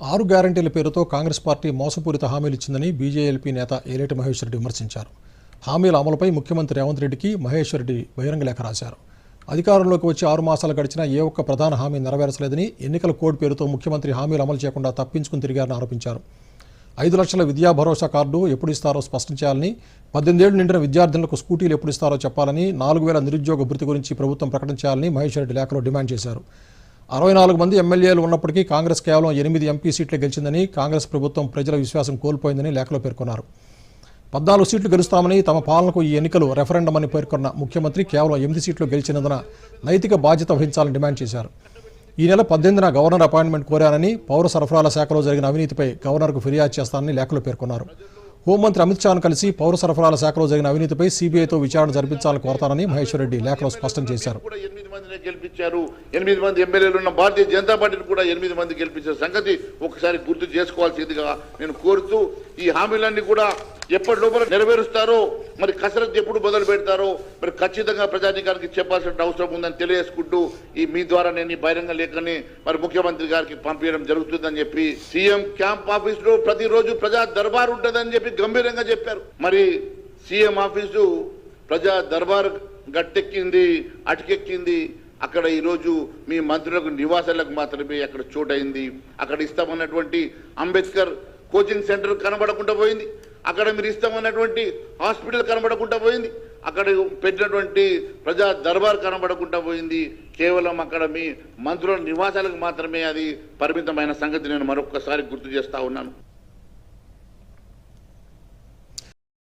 ఆరు గ్యారంటీల పేరుతో కాంగ్రెస్ పార్టీ మోసపూరిత హామీలు ఇచ్చిందని బీజేఎల్పీ నేత ఏలేటి మహేశ్వర్ రెడ్డి విమర్శించారు. హామీల అమలుపై ముఖ్యమంత్రి రేవంత్ రెడ్డికి మహేశ్వర్ రెడ్డి బహిరంగ లేఖ రాశారు. అధికారంలోకి వచ్చి ఆరు మాసాలు గడిచినా ఏ ఒక్క ప్రధాన హామీ నెరవేర్చలేదని ఎన్నికల కోడ్ పేరుతో ముఖ్యమంత్రి హామీలు అమలు చేయకుండా తప్పించుకుని తిరిగారని ఆరోపించారు. ఐదు లక్షల విద్యా భరోసా కార్డు ఎప్పుడు ఇస్తారో స్పష్టం చేయాలని పద్దెనిమిదేళ్ళు నిండిన విద్యార్థులకు స్కూటీలు ఎప్పుడు ఇస్తారో చెప్పాలని నాలుగు వేల నిరుద్యోగ భృతి గురించి ప్రభుత్వం ప్రకటించాలని మహేష్ రెడ్డి లేఖలో డిమాండ్ చేశారు. అరవై నాలుగు మంది ఎమ్మెల్యేలు ఉన్నప్పటికీ కాంగ్రెస్ కేవలం ఎనిమిది ఎంపీ సీట్లు గెలిచిందని కాంగ్రెస్ ప్రభుత్వం ప్రజల విశ్వాసం కోల్పోయిందని లేఖలో పేర్కొన్నారు. పద్నాలుగు సీట్లు గెలుస్తామని తమ పాలనకు ఈ ఎన్నికలు రెఫరెండం అని పేర్కొన్న ముఖ్యమంత్రి కేవలం ఎనిమిది సీట్లు గెలిచినందున నైతిక బాధ్యత వహించాలని డిమాండ్ చేశారు. ఈ నెల పద్దెనిమిదిన గవర్నర్ అపాయింట్మెంట్ కోరానని పౌర సరఫరాల శాఖలో జరిగిన అవినీతిపై గవర్నర్కు ఫిర్యాదు చేస్తానని లేఖలో పేర్కొన్నారు. హోంమంత్రి అమిత్ షాను కలిసి పౌర సరఫరాల శాఖలో జరిగిన అవినీతిపై సీబీఐతో విచారణ జరిపించాలని కోరతానని మహేశ్వర్ రెడ్డి లేఖలో స్పష్టం చేశారు. కూడా ఎనిమిది గెలిపించారు. ఎనిమిది మంది ఎమ్మెల్యేలు ఉన్న భారతీయ జనతా పార్టీని కూడా ఎనిమిది మంది గెలిపించారు సంగతి ఒకసారి గుర్తు చేసుకోవాల్సిందిగా నేను కోరుతూ ఈ హామీలన్నీ కూడా ఎప్పటి లోపల నెరవేరుస్తారో మరి కసరత్తు ఎప్పుడు మొదలు పెడతారో మరి ఖచ్చితంగా ప్రజాధికారికి చెప్పాల్సిన అవసరం ఉందని తెలియజేసుకుంటూ ఈ మీ ద్వారా నేను బహిరంగ లేఖని మరి ముఖ్యమంత్రి గారికి పంపించడం జరుగుతుందని చెప్పి సీఎం క్యాంప్ ఆఫీస్లో ప్రతిరోజు ప్రజా దర్బార్ ఉంటుందని చెప్పి గంభీరంగా చెప్పారు. మరి సీఎం ఆఫీసు ప్రజా దర్బార్ గట్టెక్కింది అటుకెక్కింది. అక్కడ ఈరోజు మీ మంత్రులకు నివాసాలకు మాత్రమే అక్కడ చోటైంది అక్కడ ఇస్తామన్నటువంటి అంబేద్కర్ కోచింగ్ సెంటర్ కనబడకుండా పోయింది. అక్కడ మీరు ఇస్తామన్నటువంటి హాస్పిటల్ కనబడకుండా పోయింది. అక్కడ పెట్టినటువంటి ప్రజా దర్బార్ కనబడకుండా పోయింది. కేవలం అక్కడ మీ మంత్రుల నివాసాలకు మాత్రమే అది పరిమితమైన సంగతి. నేను మరొకసారి గుర్తు చేస్తా ఉన్నాను.